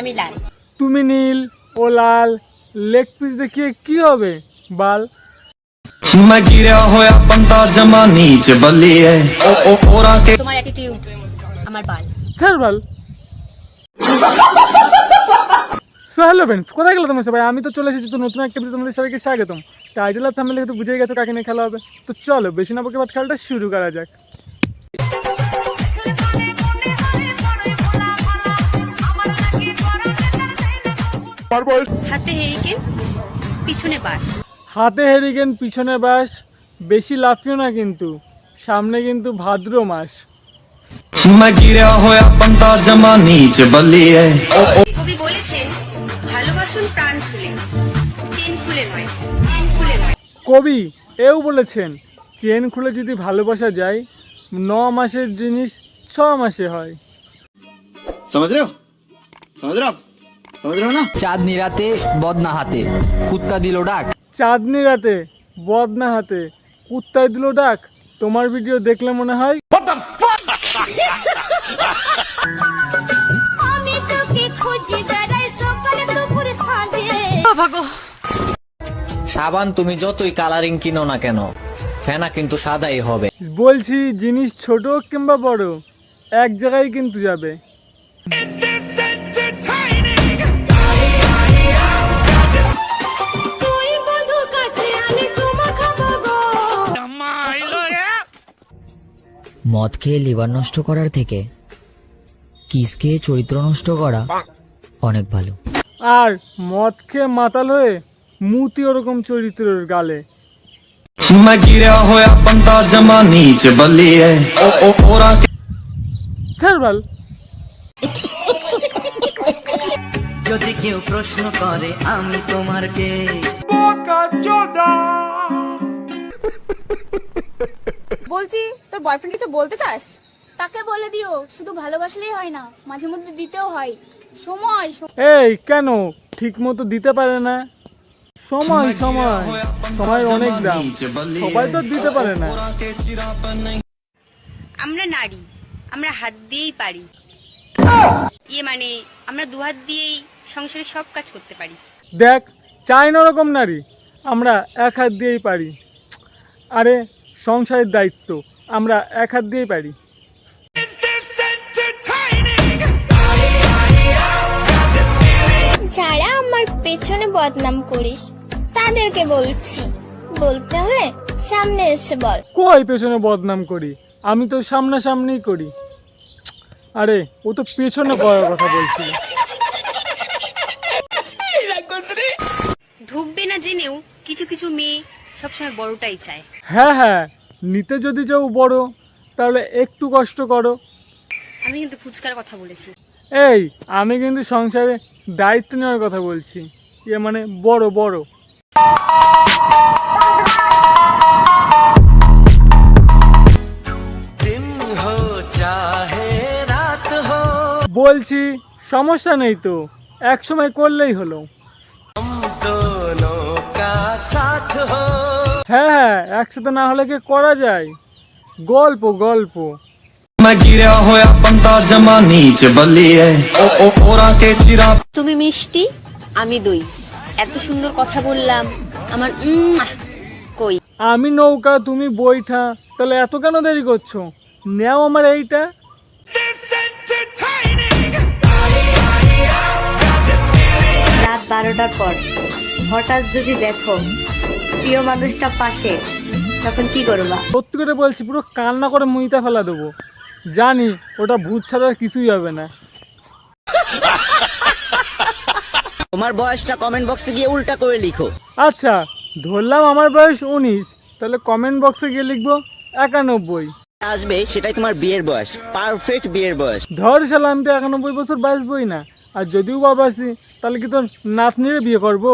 আমি লাল। তুমি নীল ও লাল leg piece দেখিয়ে কি হবে? বাল। তোমার অ্যাটিটিউড আমার বাল। স্যার বাল। হ্যালো বেন কোথায় গেলো তোমার সবাই আমি তো চলে এসেছি তো নতুন একটা ভিডিও তোমাদের সবাইকে স্বাগতম। টাইটেল আর থামলে তো বুঝেই গেছো কাকে নিয়ে খেলা হবে। তো চলো বেশি না পক্ষে খেলাটা শুরু করা যাক। হাতে হেরিকেন পিছনে বাস বেশি লাফিও না কিন্তু। সামনে কিন্তু ভাদ্র মাস। কবি এও বলেছেন চেন খুলে যদি ভালোবাসা যায় ন মাসের জিনিস ছ মাসে হয়। সমুদ্র সমুদ্র চাঁদনি রাতে বদনা হাতে। কুত্তা দিল ডাক। চাঁদনি রাতে বদনা হাতে। কুত্তায় দিল ডাক। তোমার ভিডিও দেখলে মনে হয় সাবান তুমি যতই কালারিং কিনো না কেন ফেনা কিন্তু সাদাই হবে। বলছি জিনিস ছোট কিংবা বড় এক জায়গায় কিন্তু যাবে। মদ খেয়ে লিভার নষ্ট করার থেকে। কিস খেয়ে চরিত্র নষ্ট করা? অনেক ভালো। আর মদ খেয়ে মাতাল হয়ে মুতি ওরকম চরিত্রের গালে। मैं गिरा होया बंदा जमा যদি কেউ প্রশ্ন করে আমি তোমার কে বোকা বলছি তোর বয়ফ্রেন্ড কিছু বলতে চাস? তাকে বলে দিও শুধু ভালোবাসলেই হয় না মাঝে মধ্যে দিতেও হয়। সময় এই কেন? ঠিক মতো দিতে পারে না। সময় সময়। সময়ের অনেক দাম। সবাই তো দিতে পারে না। আমরা নারী আমরা হাত দিয়েই পারি। ইয়ে মানে আমরা দু হাত দিয়েই সংসারে সব কাজ করতে পারি। দেখ চাই না ওরকম নারী। আমরা এক হাত দিয়েই পারি। আরে সংসারের দায়িত্ব আমরা এক হাত দিয়েই পারি। যারা আমার পেছনে বদনাম করিস তাদেরকে বলছি বলতে হলে সামনে এসে বল। কই পেছনে বদনাম করি? আমি তো সামনাসামনিই করি। আরে ও তো পেছনে করার কথা বলছিল। ঢুকবে না জেনেও কিছু কিছু মেয়ে সবসময় বড়টাই চায়। হ্যাঁ হ্যাঁ নিতে যদি চাও বড় তাহলে একটু কষ্ট করো। আমি কিন্তু ফুচকার কথা বলেছি। এই আমি কিন্তু সংসারে দায়িত্ব নেওয়ার কথা বলছি। ইয়ে মানে বড় বড়। বলছি সমস্যা নেই তো এক সময় করলেই হলো। হ্যাঁ হ্যাঁ একসাথে না হলে কি করা যায়? গল্প গল্প। তুমি মিষ্টি আমি দই। এত সুন্দর কথা বললাম আমার কই? আমি নৌকা তুমি বইটা তাহলে এত কেন দেরি করছ? নেও আমার এইটা। রাত বারোটার পর হঠাৎ যদি দেখো প্রিয় মানুষটা পাশে তখন কি করবা? সত্যি করে বলছি পুরো কান্না করে মুইতা ফেলা দেবো। জানি ওটা ভূত ছাড়া আর কিছুই হবে না। তোমার বয়সটা কমেন্ট বক্সে গিয়ে উল্টা করে লিখো। আচ্ছা ধরলাম আমার বয়স উনিশ তাহলে কমেন্ট বক্সে গিয়ে লিখব একানব্বই। আসবে সেটাই তোমার বিয়ের বয়স পারফেক্ট বিয়ের বয়স। ধর সালা আমি তো একানব্বই বছর বাঁচবই না। আর যদিও বা বাঁচি তাহলে কি তোর নাতনিরে বিয়ে করব?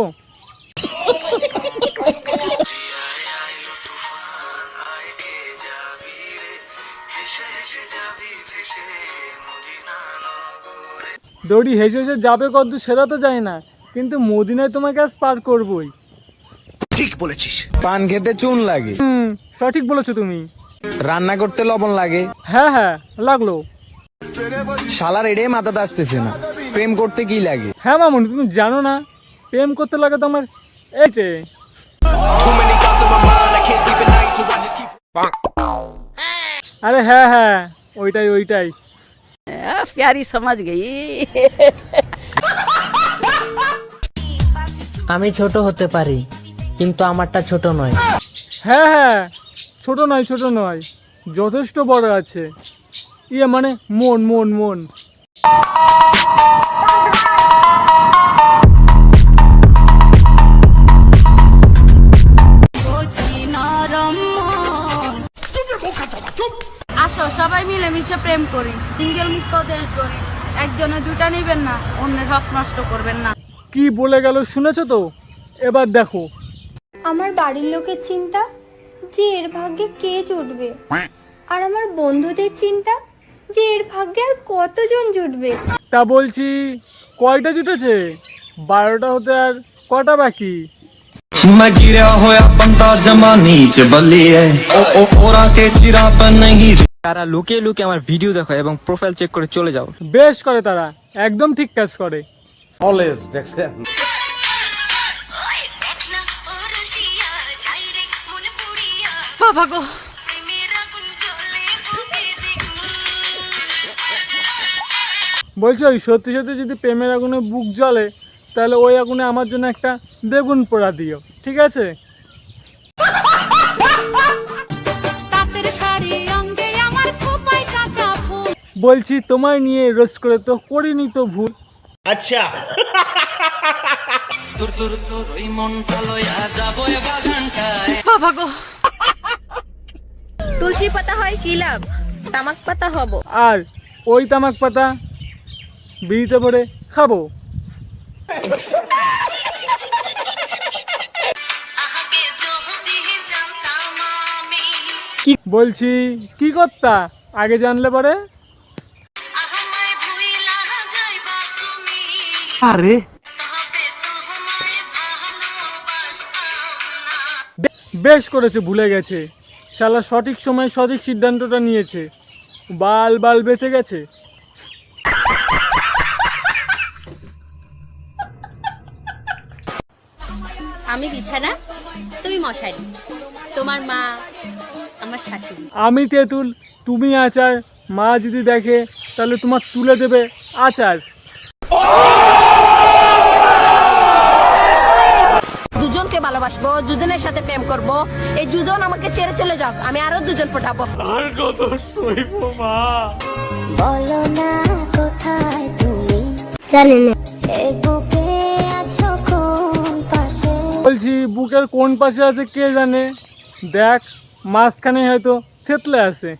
দড়ি হেসে হেসে যাবে কত সেটা তো যায় না কিন্তু মদিনায় তোমাকে আজ পার করবই। পান খেতে চুন লাগে। হুম সঠিক বলেছ তুমি। রান্না করতে লবণ লাগে। হ্যাঁ হ্যাঁ লাগল। শালার এড়ে মাথাতে আসতেছে না। প্রেম করতে কি লাগে? হ্যাঁ মামুনি তুমি জানো না প্রেম করতে লাগে তোমার এইটে আরে হ্যাঁ হ্যাঁ ওইটাই ওইটাই। প্যারি সমাজ গেই আমি ছোট হতে পারি কিন্তু আমারটা ছোট নয়। হ্যাঁ হ্যাঁ ছোট নয় ছোট নয় যথেষ্ট বড় আছে। ইয়ে মানে মন মন মন। সবাই মিলে মিশে প্রেম করি সিঙ্গেল মুক্ত দেশ গড়ি একজনে দুটা নিবেন না অন্যের হক নষ্ট করবেন না কি বলে গেল শুনেছো তো এবার দেখো আমার বাড়ির লোকের চিন্তা যে এর ভাগ্যে কে জুটবে আর আমার বন্ধুদের চিন্তা যে এর ভাগ্যে আর কতজন জুটবে তা বলছি কয়টা জুটেছে বারোটা হতে আর কটা বাকি मैं गिरा होया बंदा जमा नीच बलिए ओ ओ ओरा के सिरा पर नहीं তারা লুকিয়ে লুকিয়ে আমার ভিডিও দেখো এবং প্রোফাইল চেক করে চলে যাও। বেশ করে তারা একদম ঠিক কাজ করে। বাবা গো। বলছি ওই সত্যি সত্যি যদি প্রেমের আগুনে বুক জ্বলে তাহলে ওই আগুনে আমার জন্য একটা বেগুন পোড়া দিও ঠিক আছে? বলছি তোমায় নিয়ে রোস্ট করে তো করিনি তো ভুল। বাবা গো। তুলসী পাতা হয় কি লাভ? তামাক পাতা হব। আর ওই তামাক পাতা বিড়িতে ভরে খাব। কি বলছি কি করতা? আগে জানলে পরে? আরে বেশ করেছে ভুলে গেছে। শালা সঠিক সময় সঠিক সিদ্ধান্তটা নিয়েছে। বাল বাল বেঁচে গেছে। আমি বিছানা তুমি মশারি। তোমার মা আমার শাশুড়ি। আমি তেঁতুল তুমি আচার। মা যদি দেখে তাহলে তোমার তুলে দেবে আচার। ভালোবাসবো দুজনের সাথে প্রেম করব। এই দুজন আমাকে ছেড়ে চলে যাক আমি আরও দুজন পটাবো। বলো না কোথায় তুমি? জানি না। এই বুকে আছো কোন পাশে? বলছি বুকের কোন পাশে আছে কে জানে? দেখ মাঝখানে হয়তো থেতলে আছে।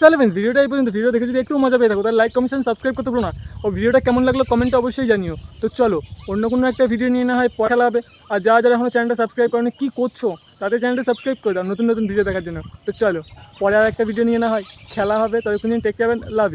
চলো ফ্রেন্ডস ভিডিওটা এই পর্যন্ত। ভিডিও দেখে যদি একটু মজা পেয়ে থাকো, তাহলে লাইক কমেন্ট সাবস্ক্রাইব করতে পারো না। ও ভিডিওটা কেমন লাগল কমেন্টে অবশ্যই জানিও। তো চলো, অন্য কোনো একটা ভিডিও নিয়ে না হয় পড়া লাগবে আর যারা যারা এখনও চ্যানেলটা সাবস্ক্রাইব করেনি, কী করছ? তাদের চ্যানেলটা সাবস্ক্রাইব করে দাও, নতুন নতুন ভিডিও দেখার জন্য। তো চলো, পরে আর একটা ভিডিও নিয়ে না হয়, খেলা হবে। ততক্ষণ টেক কেয়ার লাভ